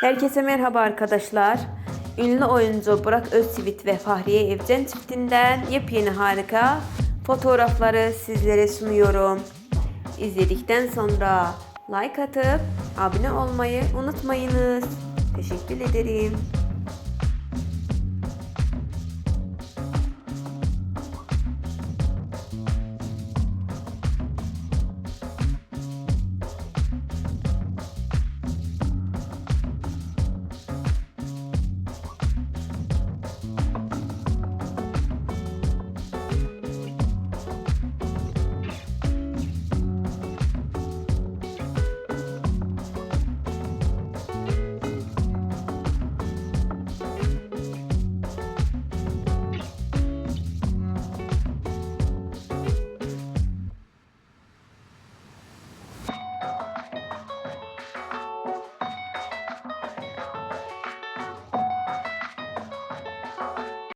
Herkese merhaba arkadaşlar. Ünlü oyuncu Burak Özçivit ve Fahriye Evcen çiftinden yepyeni harika fotoğrafları sizlere sunuyorum. İzledikten sonra like atıp abone olmayı unutmayınız. Teşekkür ederim.